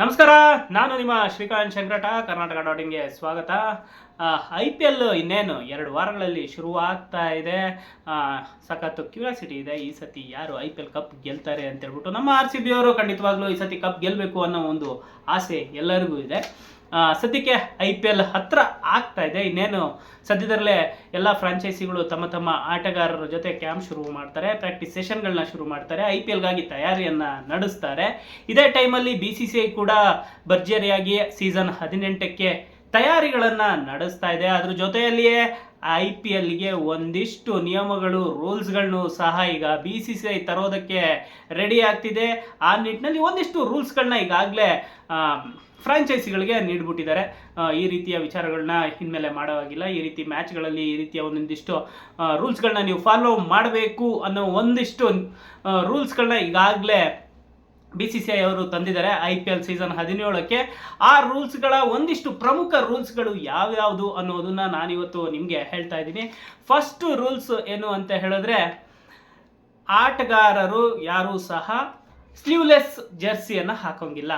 ನಮಸ್ಕಾರ, ನಾನು ನಿಮ್ಮ ಶ್ರೀಕಾಂತ್ ಶಂಕರಟ, ಕರ್ನಾಟಕ ಡಾಟ್ ಇನ್ಗೆ ಸ್ವಾಗತ. ಐ ಪಿ ಎಲ್ ಇನ್ನೇನು ಎರಡು ವಾರಗಳಲ್ಲಿ ಶುರುವಾಗ್ತಾ ಇದೆ. ಸಖತ್ತು ಕ್ಯೂರಿಯಾಸಿಟಿ ಇದೆ, ಈ ಸತಿ ಯಾರು ಐ ಪಿ ಎಲ್ ಕಪ್ ಗೆಲ್ತಾರೆ ಅಂತ ಹೇಳ್ಬಿಟ್ಟು ನಮ್ಮ ಆರ್ ಸಿ ಬಿ ಅವರು ಖಂಡಿತವಾಗ್ಲೂ ಈ ಸತಿ ಕಪ್ ಗೆಲ್ಲಬೇಕು ಅನ್ನೋ ಒಂದು ಆಸೆ ಎಲ್ಲರಿಗೂ ಇದೆ. ಸದ್ಯಕ್ಕೆ ಐ ಪಿ ಎಲ್ ಹತ್ತಿರ ಆಗ್ತಾ ಇದೆ. ಇನ್ನೇನು, ಸದ್ಯದಲ್ಲೇ ಎಲ್ಲ ಫ್ರಾಂಚೈಸಿಗಳು ತಮ್ಮ ತಮ್ಮ ಆಟಗಾರರ ಜೊತೆ ಕ್ಯಾಂಪ್ ಶುರು ಮಾಡ್ತಾರೆ ಪ್ರಾಕ್ಟೀಸ್ ಸೆಷನ್ಗಳನ್ನ ಶುರು ಮಾಡ್ತಾರೆ, ಐ ಪಿ ಎಲ್ಗಾಗಿ ತಯಾರಿಯನ್ನು ನಡೆಸ್ತಾರೆ. ಇದೇ ಟೈಮಲ್ಲಿ ಬಿ ಸಿ ಸಿ ಐ ಕೂಡ ಭರ್ಜರಿಯಾಗಿ ಸೀಸನ್ ಹದಿನೆಂಟಕ್ಕೆ ತಯಾರಿಗಳನ್ನು ನಡೆಸ್ತಾ ಇದೆ. ಅದ್ರ ಜೊತೆಯಲ್ಲಿಯೇ ಐ ಪಿ ಎಲ್ಗೆ ಒಂದಿಷ್ಟು ನಿಯಮಗಳು ರೂಲ್ಸ್ಗಳನ್ನು ಸಹ ಈಗ ಬಿ ಸಿ ಸಿ ಐ ತರೋದಕ್ಕೆ ರೆಡಿ ಆಗ್ತಿದೆ. ಆ ನಿಟ್ಟಿನಲ್ಲಿ ಒಂದಿಷ್ಟು ರೂಲ್ಸ್ಗಳನ್ನ ಈಗಾಗಲೇ ಫ್ರಾಂಚೈಸಿಗಳಿಗೆ ನೀಡ್ಬಿಟ್ಟಿದ್ದಾರೆ. ಈ ರೀತಿಯ ವಿಚಾರಗಳನ್ನ ಇನ್ಮೇಲೆ ಮಾಡೋವಾಗಿಲ್ಲ. ಈ ರೀತಿ ಮ್ಯಾಚ್ಗಳಲ್ಲಿ ಈ ರೀತಿಯ ಒಂದೊಂದಿಷ್ಟು ರೂಲ್ಸ್ಗಳನ್ನ ನೀವು ಫಾಲೋ ಮಾಡಬೇಕು ಅನ್ನೋ ಒಂದಿಷ್ಟು ರೂಲ್ಸ್ಗಳನ್ನ ಈಗಾಗಲೇ ಬಿ ಸಿ ಸಿ ಐ ಅವರು ತಂದಿದ್ದಾರೆ ಐ ಪಿ ಎಲ್ ಸೀಸನ್ ಹದಿನೇಳಕ್ಕೆ. ಆ ರೂಲ್ಸ್ಗಳ ಒಂದಿಷ್ಟು ಪ್ರಮುಖ ರೂಲ್ಸ್ಗಳು ಯಾವ್ಯಾವುದು ಅನ್ನೋದನ್ನ ನಾನಿವತ್ತು ನಿಮಗೆ ಹೇಳ್ತಾ ಇದ್ದೀನಿ. ಫಸ್ಟ್ ರೂಲ್ಸ್ ಏನು ಅಂತ ಹೇಳಿದ್ರೆ, ಆಟಗಾರರು ಯಾರೂ ಸಹ ಸ್ಲೀವ್ಲೆಸ್ ಜರ್ಸಿಯನ್ನು ಹಾಕೋಂಗಿಲ್ಲ.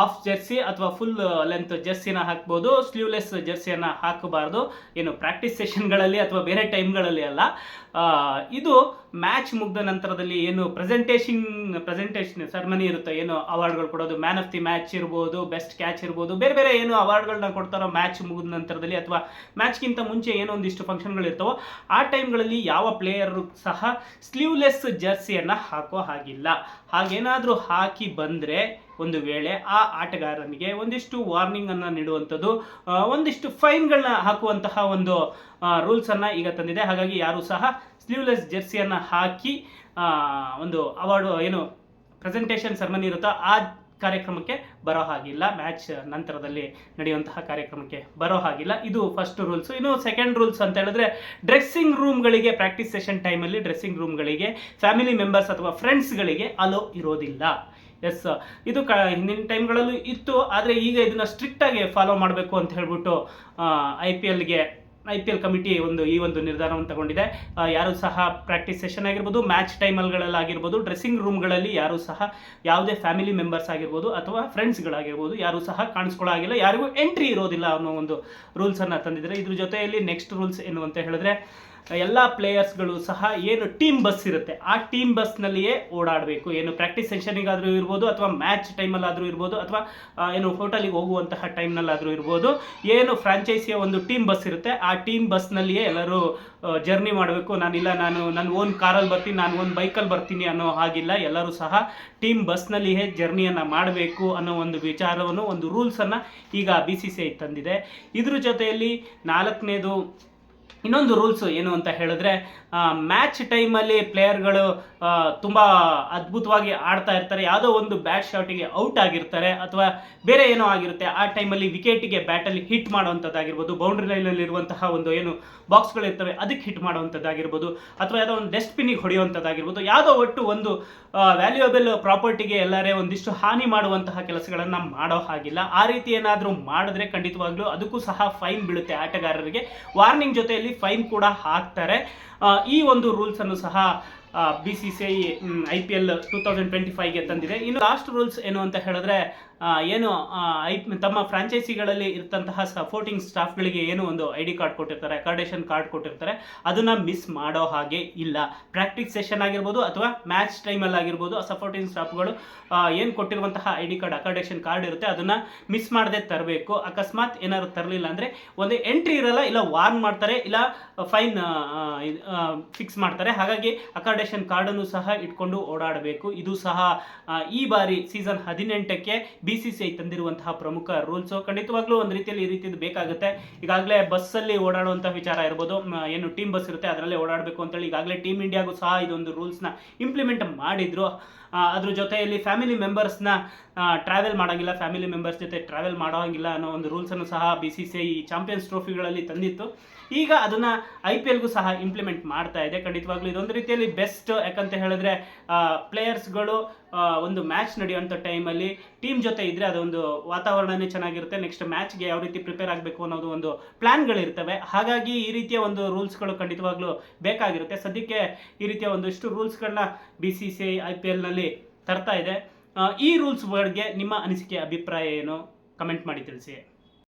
ಆಫ್ ಜರ್ಸಿ ಅಥವಾ ಫುಲ್ ಲೆಂತ್ ಜರ್ಸಿನ ಹಾಕ್ಬೋದು ಸ್ಲೀವ್ಲೆಸ್ ಜರ್ಸಿಯನ್ನು ಹಾಕಬಾರ್ದು. ಏನು ಪ್ರಾಕ್ಟೀಸ್ ಸೆಷನ್ಗಳಲ್ಲಿ ಅಥವಾ ಬೇರೆ ಟೈಮ್ಗಳಲ್ಲಿ ಅಲ್ಲ. ಇದು ಮ್ಯಾಚ್ ಮುಗ್ದ ನಂತರದಲ್ಲಿ ಏನು ಪ್ರೆಸೆಂಟೇಷನ್ ಪ್ರೆಸೆಂಟೇಷನ್ ಸೆರೆಮನಿ ಇರುತ್ತೆ ಏನು ಅವಾರ್ಡ್ಗಳು ಕೊಡೋದು ಮ್ಯಾನ್ ಆಫ್ ದಿ ಮ್ಯಾಚ್ ಇರ್ಬೋದು ಬೆಸ್ಟ್ ಕ್ಯಾಚ್ ಇರ್ಬೋದು, ಬೇರೆ ಬೇರೆ ಏನು ಅವಾರ್ಡ್ಗಳನ್ನ ಕೊಡ್ತಾರೋ ಮ್ಯಾಚ್ ಮುಗಿದ ನಂತರದಲ್ಲಿ ಅಥವಾ ಮ್ಯಾಚ್ಗಿಂತ ಮುಂಚೆ ಏನೋ ಒಂದಿಷ್ಟು ಫಂಕ್ಷನ್ಗಳು ಇರ್ತವೋ ಆ ಟೈಮ್ಗಳಲ್ಲಿ ಯಾವ ಪ್ಲೇಯರು ಸಹ ಸ್ಲೀವ್ಲೆಸ್ ಜರ್ಸಿಯನ್ನು ಹಾಕೋ ಹಾಗಿಲ್ಲ. ಹಾಗೇನಾದರೂ ಹಾಕಿ ಬಂದರೆ ಒಂದು ವೇಳೆ ಆ ಆಟಗಾರನಿಗೆ ಒಂದಿಷ್ಟು ವಾರ್ನಿಂಗನ್ನು ನೀಡುವಂಥದ್ದು ಒಂದಿಷ್ಟು ಫೈನ್ಗಳನ್ನ ಹಾಕುವಂತಹ ಒಂದು ರೂಲ್ಸನ್ನು ಈಗ ತಂದಿದೆ. ಹಾಗಾಗಿ ಯಾರು ಸಹ ಸ್ಲೀವ್ಲೆಸ್ ಜೆರ್ಸಿಯನ್ನು ಹಾಕಿ ಒಂದು ಅವಾರ್ಡ್ ಏನು ಪ್ರೆಸೆಂಟೇಷನ್ ಸೆರೆಮನಿ ಇರುತ್ತೋ ಆ ಕಾರ್ಯಕ್ರಮಕ್ಕೆ ಬರೋ ಹಾಗಿಲ್ಲ. ಮ್ಯಾಚ್ ನಂತರದಲ್ಲಿ ನಡೆಯುವಂತಹ ಕಾರ್ಯಕ್ರಮಕ್ಕೆ ಬರೋ ಹಾಗಿಲ್ಲ. ಇದು ಫಸ್ಟ್ ರೂಲ್ಸ್ ಇನ್ನು ಸೆಕೆಂಡ್ ರೂಲ್ಸ್ ಅಂತ ಹೇಳಿದ್ರೆ ಡ್ರೆಸ್ಸಿಂಗ್ ರೂಮ್ಗಳಿಗೆ ಪ್ರಾಕ್ಟೀಸ್ ಸೆಷನ್ ಟೈಮಲ್ಲಿ ಡ್ರೆಸ್ಸಿಂಗ್ ರೂಮ್ಗಳಿಗೆ ಫ್ಯಾಮಿಲಿ ಮೆಂಬರ್ಸ್ ಅಥವಾ ಫ್ರೆಂಡ್ಸ್ಗಳಿಗೆ ಅಲೋ ಇರೋದಿಲ್ಲ. ಎಸ್ ಇದು ಕ, ಹಿಂದಿನ ಟೈಮ್ಗಳಲ್ಲೂ ಇತ್ತು. ಆದರೆ ಈಗ ಇದನ್ನು ಸ್ಟ್ರಿಕ್ಟ್ ಆಗಿ ಫಾಲೋ ಮಾಡಬೇಕು ಅಂತ ಹೇಳ್ಬಿಟ್ಟು ಐ ಪಿ ಎಲ್ಗೆ ಐ ಪಿ ಎಲ್ ಕಮಿಟಿ ಒಂದು, ಈ ಒಂದು ನಿರ್ಧಾರವನ್ನು ತಗೊಂಡಿದೆ. ಯಾರು ಸಹ ಪ್ರಾಕ್ಟೀಸ್ ಸೆಷನ್ ಆಗಿರ್ಬೋದು ಮ್ಯಾಚ್ ಟೈಮಲ್ಗಳಲ್ಲಾಗಿರ್ಬೋದು ಡ್ರೆಸ್ಸಿಂಗ್ ರೂಮ್ಗಳಲ್ಲಿ ಯಾರು ಸಹ ಯಾವುದೇ ಫ್ಯಾಮಿಲಿ ಮೆಂಬರ್ಸ್ ಆಗಿರ್ಬೋದು ಅಥವಾ ಫ್ರೆಂಡ್ಸ್ಗಳಾಗಿರ್ಬೋದು ಯಾರು ಸಹ ಕಾಣಿಸ್ಕೊಳ್ಳೋ ಆಗಿಲ್ಲ ಯಾರಿಗೂ ಎಂಟ್ರಿ ಇರೋದಿಲ್ಲ ಅನ್ನೋ ಒಂದು ರೂಲ್ಸನ್ನು ತಂದಿದ್ದಾರೆ. ಇದ್ರ ಜೊತೆಯಲ್ಲಿ ನೆಕ್ಸ್ಟ್ ರೂಲ್ಸ್ ಏನು ಅಂತ ಹೇಳಿದ್ರೆ ಎಲ್ಲ ಪ್ಲೇಯರ್ಸ್ಗಳು ಸಹ ಏನು ಟೀಮ್ ಬಸ್ ಇರುತ್ತೆ. ಆ ಟೀಮ್ ಬಸ್ನಲ್ಲಿಯೇ ಓಡಾಡಬೇಕು. ಏನು ಪ್ರಾಕ್ಟೀಸ್ ಸೆಷನಿಗಾದರೂ ಇರ್ಬೋದು ಅಥವಾ ಮ್ಯಾಚ್ ಟೈಮಲ್ಲಾದರೂ ಇರ್ಬೋದು ಅಥವಾ ಏನು ಹೋಟೆಲಿಗೆ ಹೋಗುವಂತಹ ಟೈಮ್ನಲ್ಲಾದರೂ ಇರ್ಬೋದು. ಏನು ಫ್ರಾಂಚೈಸಿಯ ಒಂದು ಟೀಮ್ ಬಸ್ ಇರುತ್ತೆ. ಆ ಟೀಮ್ ಬಸ್ನಲ್ಲಿಯೇ ಎಲ್ಲರೂ ಜರ್ನಿ ಮಾಡಬೇಕು. ನಾನಿಲ್ಲ, ನಾನು, ನನ್ನ ಓನ್ ಕಾರಲ್ಲಿ ಬರ್ತೀನಿ, ನಾನು ಓನ್ ಬೈಕಲ್ಲಿ ಬರ್ತೀನಿ ಅನ್ನೋ ಹಾಗಿಲ್ಲ. ಎಲ್ಲರೂ ಸಹ ಟೀಮ್ ಬಸ್ನಲ್ಲಿಯೇ ಜರ್ನಿಯನ್ನು ಮಾಡಬೇಕು ಅನ್ನೋ ಒಂದು ವಿಚಾರವನ್ನು, ಒಂದು ರೂಲ್ಸನ್ನು ಈಗ ಬಿ ಸಿ ಸಿ ಐ ತಂದಿದೆ. ಇದ್ರ ಜೊತೆಯಲ್ಲಿ ನಾಲ್ಕನೇದು ಇನ್ನೊಂದು ರೂಲ್ಸು ಏನು ಅಂತ ಹೇಳಿದ್ರೆ ಮ್ಯಾಚ್ ಟೈಮಲ್ಲಿ ಪ್ಲೇಯರ್ಗಳು ತುಂಬ ಅದ್ಭುತವಾಗಿ ಆಡ್ತಾ ಇರ್ತಾರೆ. ಯಾವುದೋ ಒಂದು ಬ್ಯಾಟ್ ಶಾಟಿಗೆ ಔಟ್ ಆಗಿರ್ತಾರೆ ಅಥವಾ ಬೇರೆ ಏನೋ ಆಗಿರುತ್ತೆ, ಆ ಟೈಮಲ್ಲಿ ವಿಕೆಟಿಗೆ ಬ್ಯಾಟಲ್ಲಿ ಹಿಟ್ ಮಾಡುವಂಥದ್ದಾಗಿರ್ಬೋದು. ಬೌಂಡ್ರಿ ಲೈನಲ್ಲಿರುವಂತಹ ಒಂದು ಏನು ಬಾಕ್ಸ್ಗಳಿರ್ತವೆ ಅದಕ್ಕೆ ಹಿಟ್ ಮಾಡುವಂಥದ್ದಾಗಿರ್ಬೋದು. ಅಥವಾ ಯಾವುದೋ ಒಂದು ಡಸ್ಟ್ಬಿನ್ನಿಗೆ ಹೊಡೆಯುವಂಥದ್ದಾಗಿರ್ಬೋದು. ಯಾವುದೋ ಒಟ್ಟು ಒಂದು ವ್ಯಾಲ್ಯೂಯಬಲ್ ಪ್ರಾಪರ್ಟಿಗೆ ಎಲ್ಲರೇ ಒಂದಿಷ್ಟು ಹಾನಿ ಮಾಡುವಂತಹ ಕೆಲಸಗಳನ್ನು ಮಾಡೋ ಹಾಗಿಲ್ಲ. ಆ ರೀತಿ ಏನಾದರೂ ಮಾಡಿದ್ರೆ ಖಂಡಿತವಾಗ್ಲೂ ಅದಕ್ಕೂ ಸಹ ಫೈನ್ ಬೀಳುತ್ತೆ ಆಟಗಾರರಿಗೆ. ವಾರ್ನಿಂಗ್ ಜೊತೆಯಲ್ಲಿ ಫೈನ್ ಕೂಡ ಹಾಕ್ತಾರೆ. ಈ ಒಂದು ರೂಲ್ಸನ್ನು ಸಹ B C C I I P L two thousand twenty ಫೈವ್ಗೆ ತಂದಿದೆ. ಇನ್ನು ಲಾಸ್ಟ್ ರೂಲ್ಸ್ ಏನು ಅಂತ ಹೇಳಿದ್ರೆ ಏನು ಐ, ತಮ್ಮ ಫ್ರಾಂಚೈಸಿಗಳಲ್ಲಿ ಇರ್ತಂತಹ ಸಪೋರ್ಟಿಂಗ್ ಸ್ಟಾಫ್ಗಳಿಗೆ ಏನು ಒಂದು ಐ ಡಿ ಕಾರ್ಡ್ ಕೊಟ್ಟಿರ್ತಾರೆ ಅಕಾರ್ಡೇಷನ್ ಕಾರ್ಡ್ ಕೊಟ್ಟಿರ್ತಾರೆ, ಅದನ್ನು ಮಿಸ್ ಮಾಡೋ ಹಾಗೆ ಇಲ್ಲ. ಪ್ರಾಕ್ಟೀಸ್ ಸೆಷನ್ ಆಗಿರ್ಬೋದು ಅಥವಾ ಮ್ಯಾಚ್ ಟೈಮಲ್ಲಿ ಆಗಿರ್ಬೋದು ಆ ಸಪೋರ್ಟಿಂಗ್ ಸ್ಟಾಫ್ಗಳು ಏನು ಕೊಟ್ಟಿರುವಂತಹ I D card accreditation card ಇರುತ್ತೆ, ಅದನ್ನು ಮಿಸ್ ಮಾಡದೆ ತರಬೇಕು. ಅಕಸ್ಮಾತ್ ಏನಾದ್ರು ತರಲಿಲ್ಲ ಅಂದರೆ, ಒಂದು ಎಂಟ್ರಿ ಇರಲ್ಲ, ಇಲ್ಲ ವಾರ್ನ್ ಮಾಡ್ತಾರೆ, ಇಲ್ಲ ಫೈನ್ ಫಿಕ್ಸ್ ಮಾಡ್ತಾರೆ. ಹಾಗಾಗಿ ಅಕಾರ್ಡೇಷನ್ ಕಾರ್ಡನ್ನು ಸಹ ಇಟ್ಕೊಂಡು ಓಡಾಡಬೇಕು. ಇದು ಸಹ ಈ ಬಾರಿ ಸೀಸನ್ ಹದಿನೆಂಟಕ್ಕೆ ಬಿ ಸಿ ಸಿ ಐ ತಂದಿರುವಂತಹ ಪ್ರಮುಖ ರೂಲ್ಸು ಖಂಡಿತವಾಗ್ಲೂ ಒಂದು ರೀತಿಯಲ್ಲಿ ಈ ರೀತಿಯದು ಬೇಕಾಗುತ್ತೆ. ಈಗಾಗಲೇ ಬಸ್ಸಲ್ಲಿ ಓಡಾಡುವಂತಹ ವಿಚಾರ ಇರ್ಬೋದು. ಏನು ಟೀಮ್ ಬಸ್ ಇರುತ್ತೆ ಅದರಲ್ಲೇ ಓಡಾಡಬೇಕು ಅಂತೇಳಿ ಈಗಾಗಲೇ ಟೀಮ್ ಇಂಡಿಯಾಗೂ ಸಹ ಇದೊಂದು ರೂಲ್ಸ್ನ ಇಂಪ್ಲಿಮೆಂಟ್ ಮಾಡಿದ್ರು. ಅದ್ರ ಜೊತೆಯಲ್ಲಿ ಫ್ಯಾಮಿಲಿ ಮೆಂಬರ್ಸ್ನ ಟ್ರಾವೆಲ್ ಮಾಡೋಂಗಿಲ್ಲ. ಫ್ಯಾಮಿಲಿ ಮೆಂಬರ್ಸ್ ಜೊತೆ ಟ್ರಾವೆಲ್ ಮಾಡೋಂಗಿಲ್ಲ ಅನ್ನೋ ಒಂದು ರೂಲ್ಸನ್ನು ಸಹ B C C I champions ಟ್ರೋಫಿಗಳಲ್ಲಿ ತಂದಿತ್ತು. ಈಗ ಅದನ್ನು ಐ ಪಿ ಎಲ್ಗೂ ಸಹ ಇಂಪ್ಲಿಮೆಂಟ್ ಮಾಡ್ತಾ ಇದೆ. ಖಂಡಿತವಾಗ್ಲೂ ಇದೊಂದು ರೀತಿಯಲ್ಲಿ ಬೆಸ್ಟ್ ಯಾಕಂತ ಹೇಳಿದ್ರೆ ಪ್ಲೇಯರ್ಸ್ಗಳು ಒಂದು ಮ್ಯಾಚ್ ನಡೆಯುವಂಥ ಟೈಮಲ್ಲಿ ಟೀಮ್ ಜೊತೆ ಇದ್ದರೆ ಅದೊಂದು ವಾತಾವರಣನೇ ಚೆನ್ನಾಗಿರುತ್ತೆ. ನೆಕ್ಸ್ಟ್ ಮ್ಯಾಚ್ಗೆ ಯಾವ ರೀತಿ ಪ್ರಿಪೇರ್ ಆಗಬೇಕು ಅನ್ನೋದು ಒಂದು ಪ್ಲ್ಯಾನ್ಗಳಿರ್ತವೆ ಹಾಗಾಗಿ ಈ ರೀತಿಯ ಒಂದು ರೂಲ್ಸ್ಗಳು ಖಂಡಿತವಾಗ್ಲೂ ಬೇಕಾಗಿರುತ್ತೆ. ಸದ್ಯಕ್ಕೆ ಈ ರೀತಿಯ ಒಂದಿಷ್ಟು ರೂಲ್ಸ್ಗಳನ್ನ B C C I I P ಎಲ್ನಲ್ಲಿ ತರ್ತಾ ಇದೆ. ಈ ರೂಲ್ಸ್ ಬಗ್ಗೆ ನಿಮ್ಮ ಅನಿಸಿಕೆ, ಅಭಿಪ್ರಾಯ ಏನು? ಕಮೆಂಟ್ ಮಾಡಿ ತಿಳಿಸಿ.